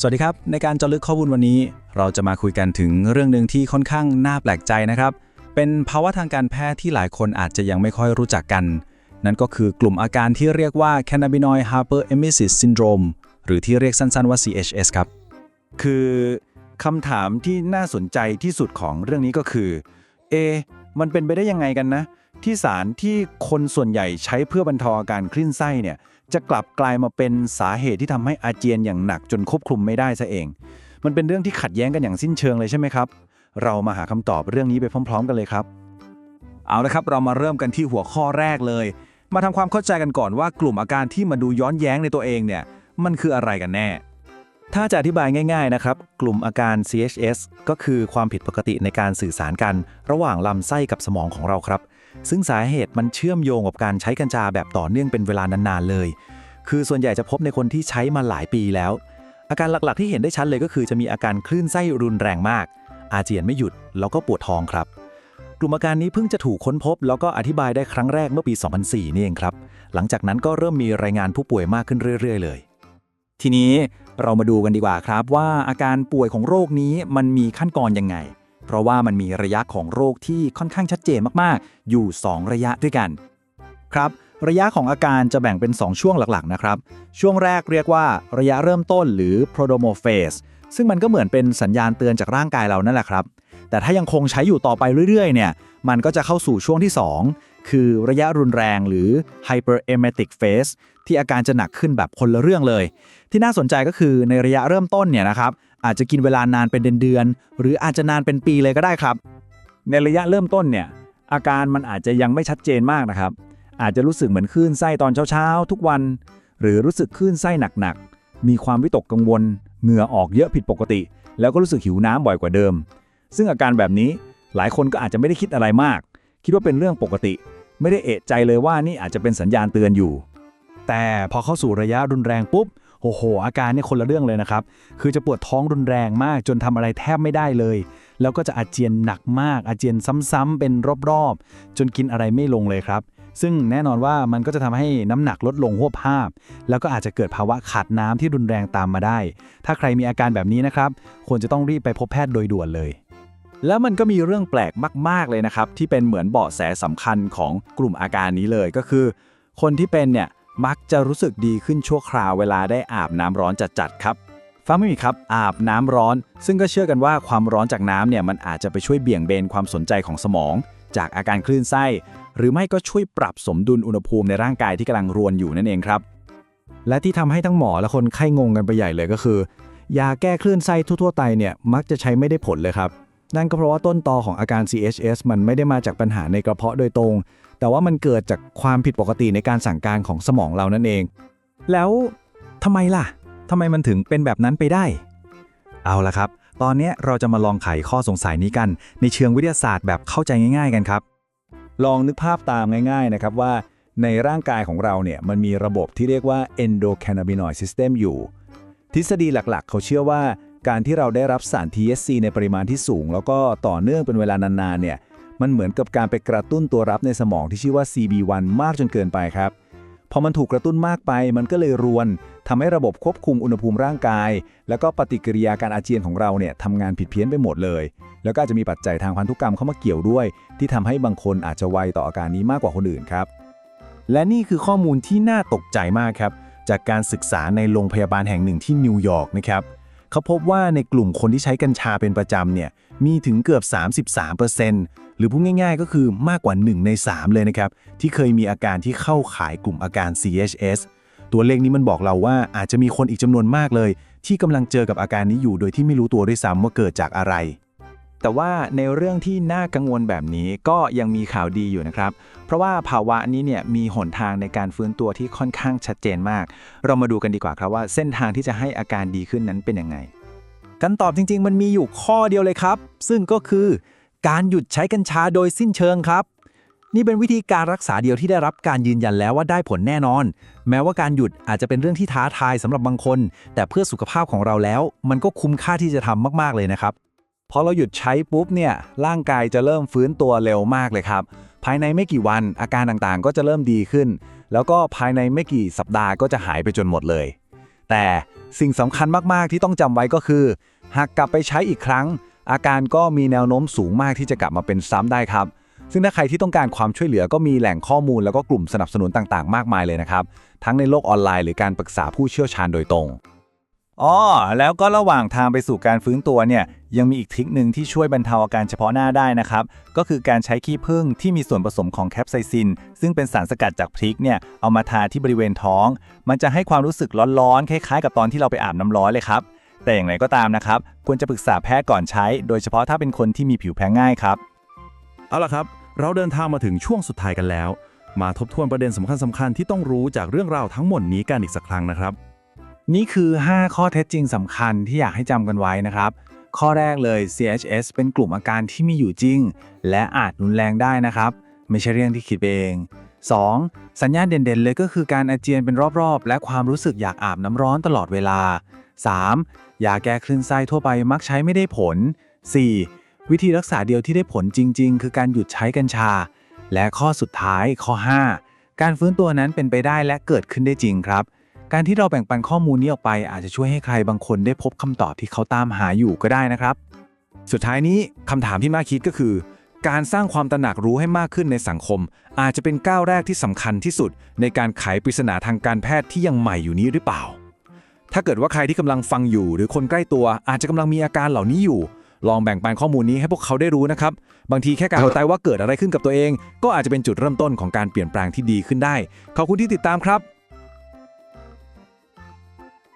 สวัสดีครับ ในการเจาะลึกข้อมูลวันนี้ เราจะมาคุยกันถึงเรื่องหนึ่งที่ค่อนข้างน่าแปลกใจนะครับ เป็นภาวะทางการแพทย์ที่หลายคนอาจจะยังไม่ค่อยรู้จักกัน นั่นก็คือกลุ่มอาการที่เรียกว่า cannabinoid hyperemesis syndrome หรือที่เรียกสั้นๆว่า CHS ครับ คือคำถามที่น่าสนใจที่สุดของเรื่องนี้ก็คือ เอ มันเป็นไปได้ยังไงกันนะ ที่สารที่คนส่วนใหญ่ใช้เพื่อบรรเทาอาการคลื่นไส้เนี่ยจะกลับกลายมาเป็นสาเหตุที่ทำให้อาเจียนอย่างหนักจนควบคุมไม่ได้ซะเอง มันเป็นเรื่องที่ขัดแย้งกันอย่างสิ้นเชิงเลยใช่ไหมครับ เรามาหาคำตอบเรื่องนี้ไปพร้อม ๆ กันเลยครับ เอาละครับ เรามาเริ่มกันที่หัวข้อแรกเลย มาทำความเข้าใจกันก่อนว่ากลุ่มอาการที่มาดูย้อนแย้งในตัวเองเนี่ยมันคืออะไรกันแน่ ถ้าจะอธิบายง่ายๆนะครับ กลุ่มอาการ CHS ก็คือความผิดปกติในการสื่อสารกัน ระหว่างลำไส้กับสมองของเราครับ ซึ่งสาเหตุมันเชื่อมโยงกับการใช้กัญชาแบบต่อเนื่องเป็นเวลานานๆเลย คือส่วนใหญ่จะพบในคนที่ใช้มาหลายปีแล้ว อาการหลักๆที่เห็นได้ชัดเลยก็คือจะมีอาการคลื่นไส้รุนแรงมาก อาเจียนไม่หยุดแล้วก็ปวดท้องครับ กลุ่มอาการนี้เพิ่งจะถูกค้นพบ แล้วก็อธิบายได้ครั้งแรกเมื่อปี 2004 นี่เองครับ หลังจากนั้นก็เริ่มมีรายงานผู้ป่วยมากขึ้นเรื่อย ๆ เลย ทีนี้เรามาดูกันดีกว่าครับว่าอาการป่วยของโรคนี้มันมีขั้นตอนยังไง เพราะว่ามันมีระยะของโรคที่ค่อนข้างชัดเจนมากๆ อยู่ 2 ระยะด้วยกัน ครับ ระยะของอาการจะแบ่งเป็น 2 ช่วงหลักๆ นะครับ ช่วงแรกเรียกว่าระยะเริ่มต้นหรือ prodromal phase ซึ่งมันก็เหมือนเป็นสัญญาณเตือนจากร่างกายเรานั่นแหละครับ แต่ถ้ายังคงใช้อยู่ต่อไปเรื่อยๆ เนี่ย มันก็จะเข้าสู่ช่วงที่ 2 คือระยะรุนแรงหรือ hyperemetic phase ที่อาการจะหนักขึ้นแบบคนละเรื่องเลย ที่น่าสนใจก็คือในระยะเริ่มต้นเนี่ยนะครับ อาจจะกินเวลานานเป็นเดือนๆหรืออาจจะนานเป็นปีเลยก็ได้ครับ ในระยะเริ่มต้นเนี่ยอาการมันอาจจะยังไม่ชัดเจนมากนะครับ อาจจะรู้สึกเหมือนคลื่นไส้ตอนเช้าๆ ทุกวัน หรือรู้สึกคลื่นไส้หนักๆ มีความวิตกกังวล เหงื่อออกเยอะผิดปกติ แล้วก็รู้สึกหิวน้ำบ่อยกว่าเดิม ซึ่งอาการแบบนี้หลายคนก็อาจจะไม่ได้คิดอะไรมาก คิดว่าเป็นเรื่องปกติ ไม่ได้เอะใจเลยว่านี่อาจจะเป็นสัญญาณเตือนอยู่ แต่พอเข้าสู่ระยะรุนแรงปุ๊บ โอ้โห อาการเนี่ยคนละเรื่องเลยนะครับ คือจะปวดท้องรุนแรงมากจนทำอะไรแทบไม่ได้เลย แล้วก็จะอาเจียนหนักมาก อาเจียนซ้ำๆเป็นรอบๆ จนกินอะไรไม่ลงเลยครับ ซึ่งแน่นอนว่ามันก็จะทำให้น้ำหนักลดลงหวบภาพ แล้วก็อาจจะเกิดภาวะขาดน้ำที่รุนแรงตามมาได้ ถ้าใครมีอาการแบบนี้นะครับ ควรจะต้องรีบไปพบแพทย์โดยด่วนเลยแล้วมันก็มีเรื่องแปลกมาก ๆ เลยนะครับ ที่เป็นเหมือนเบาะแสสำคัญของกลุ่มอาการนี้เลยก็คือ คนที่เป็นเนี่ย มักจะรู้สึกดีขึ้นชั่วคราวเวลาได้อาบน้ำร้อนจัดๆครับฟังไม่มีครับ อาบน้ำร้อน ซึ่งก็เชื่อกันว่าความร้อนจากน้ำเนี่ยมันอาจจะไปช่วยเบี่ยงเบนความสนใจของสมอง จากอาการคลื่นไส้ หรือไม่ก็ช่วยปรับสมดุลอุณหภูมิในร่างกายที่กำลังรวนอยู่นั่นเองครับ และที่ทำให้ทั้งหมอและคนไข้งงกันไปใหญ่เลยก็คือ ยาแก้คลื่นไส้ทั่วๆ ไปเนี่ยมักจะใช้ไม่ได้ผลเลยครับ นั่นก็เพราะว่าต้นตอของอาการ CHS มันไม่ได้มาจากปัญหาในกระเพาะโดยตรง แต่ว่ามันเกิดจากความผิดปกติในการสั่งการของสมองเรานั่นเอง แล้วทำไมล่ะทำไมมันถึงเป็นแบบนั้นไปได้ เอาละครับ ตอนนี้เราจะมาลองไขข้อสงสัยนี้กัน ในเชิงวิทยาศาสตร์แบบเข้าใจง่าย ๆ กันครับ ลองนึกภาพตามง่าย ๆ นะครับว่าในร่างกายของเราเนี่ยมันมีระบบที่เรียกว่า endocannabinoid system อยู่ ทฤษฎีหลักๆ เขาเชื่อว่า การที่เราได้รับสาร THC ในปริมาณที่สูง แล้วก็ต่อเนื่องเป็นเวลานานๆเนี่ยมันเหมือนกับการไปกระตุ้นตัวรับในสมองที่ชื่อว่า CB1 มากจนเกินไปครับพอมันถูกกระตุ้นมากไป มันก็เลยรวนทำให้ระบบควบคุมอุณหภูมิร่างกาย แล้วก็ปฏิกิริยาการอาเจียนของเราเนี่ยทำงานผิดเพี้ยนไปหมดเลย แล้วก็อาจจะมีปัจจัยทางพันธุกรรมเข้ามาเกี่ยวด้วย ที่ทำให้บางคนอาจจะไวต่ออาการนี้มากกว่าคนอื่นครับ และนี่คือข้อมูลที่น่าตกใจมากครับ จากการศึกษาในโรงพยาบาลแห่งหนึ่งที่นิวยอร์กนะครับ เขาพบว่าในกลุ่มคนที่ใช้กัญชาเป็นประจำเนี่ยมีถึงเกือบ 33%หรือพูดง่ายๆ ก็คือมากกว่า 1 ใน 3 เลยนะครับ ที่เคยมีอาการที่เข้าข่ายกลุ่มอาการ CHS ตัวเลขนี้มันบอกเราว่าอาจจะมีคนอีกจำนวนมากเลย ที่กำลังเจอกับอาการนี้อยู่โดยที่ไม่รู้ตัวด้วยซ้ำว่าเกิดจากอะไร แต่ว่าในเรื่องที่น่ากังวลแบบนี้ก็ยังมีข่าวดีอยู่นะครับ เพราะว่าภาวะนี้เนี่ยมีหนทางในการฟื้นตัวที่ค่อนข้างชัดเจนมาก เรามาดูกันดีกว่าครับว่าเส้นทางที่จะให้อาการดีขึ้นนั้นเป็นยังไงกันตอบจริง ๆ มันมีอยู่ข้อเดียวเลยครับ ซึ่งก็คือการหยุดใช้กัญชาโดยสิ้นเชิงครับ นี่เป็นวิธีการรักษาเดียวที่ได้รับการยืนยันแล้วว่าได้ผลแน่นอน แม้ว่าการหยุดอาจจะเป็นเรื่องที่ท้าทายสำหรับบางคน แต่เพื่อสุขภาพของเราแล้ว มันก็คุ้มค่าที่จะทำมาก ๆเลยนะครับ พอเราหยุดใช้ปุ๊บเนี่ยร่างกายจะเริ่มฟื้นตัวเร็วมากเลยครับ ภายในไม่กี่วันอาการต่างๆ ก็จะเริ่มดีขึ้น แล้วก็ภายในไม่กี่สัปดาห์ก็จะหายไปจนหมดเลย แต่สิ่งสำคัญมากๆที่ต้องจำไว้ก็คือ หากกลับไปใช้อีกครั้ง อาการก็มีแนวโน้มสูงมากที่จะกลับมาเป็นซ้ำได้ครับ ซึ่งถ้าใครที่ต้องการความช่วยเหลือก็มีแหล่งข้อมูลแล้วก็กลุ่มสนับสนุนต่างๆ มากมายเลยนะครับ ทั้งในโลกออนไลน์หรือการปรึกษาผู้เชี่ยวชาญโดยตรง อ๋อแล้วก็ระหว่างทางไปสู่การฟื้นตัวเนี่ยยังมีอีกทริคหนึ่งที่ช่วยบรรเทาอาการเฉพาะหน้าได้นะครับ ก็คือการใช้ขี้ผึ้งที่มีส่วนผสมของแคปไซซิน ซึ่งเป็นสารสกัดจากพริกเนี่ยเอามาทาที่บริเวณท้อง มันจะให้ความรู้สึกร้อนๆ คล้ายๆ กับตอนที่เราไปอาบน้ำร้อนเลยครับ แต่อย่างไรก็ตามนะครับ ควรจะปรึกษาแพทย์ก่อนใช้ โดยเฉพาะถ้าเป็นคนที่มีผิวแพ้ง่ายครับเอาล่ะครับ เราเดินทางมาถึงช่วงสุดท้ายกันแล้ว มาทบทวนประเด็นสำคัญสำคัญๆที่ต้องรู้จากเรื่องราวทั้งหมดนี้กันอีกสักครั้งนะครับ นี่คือ 5 ข้อเท็จจริงสำคัญที่อยากให้จำกันไว้นะครับ ข้อแรกเลย CHS เป็นกลุ่มอาการที่มีอยู่จริง และอาจรุนแรงได้นะครับ ไม่ใช่เรื่องที่คิดเอง 2. สัญญาณเด่นๆ เลยก็คือการอาเจียนเป็นรอบๆ และความรู้สึกอยากอาบน้ำร้อนตลอดเวลา 3. ยาแก้คลื่นไส้ทั่วไปมักใช้ไม่ได้ผล 4. วิธีรักษาเดียวที่ได้ผลจริง ๆ คือการหยุดใช้กัญชา และข้อสุดท้ายข้อ 5 การฟื้นตัวนั้นเป็นไปได้และเกิดขึ้นได้จริงครับ การที่เราแบ่งปันข้อมูลนี้ออกไป อาจจะช่วยให้ใครบางคนได้พบคำตอบที่เขาตามหาอยู่ก็ได้นะครับ สุดท้ายนี้คำถามที่น่าคิดก็คือ การสร้างความตระหนักรู้ให้มากขึ้นในสังคม อาจจะเป็นก้าวแรกที่สำคัญที่สุด ในการไขปริศนาทางการแพทย์ที่ยังใหม่อยู่นี้หรือเปล่า ถ้าเกิดว่าใครที่กำลังฟังอยู่ หรือคนใกล้ตัว อาจจะกำลังมีอาการเหล่านี้อยู่ ลองแบ่งปันข้อมูลนี้ให้พวกเขาได้รู้นะครับ บางทีแค่การเข้าใจว่าเกิดอะไรขึ้นกับตัวเอง ก็อาจจะเป็นจุดเริ่มต้นของการเปลี่ยนแปลงที่ดีขึ้นได้ ขอบคุณที่ติดตามครับ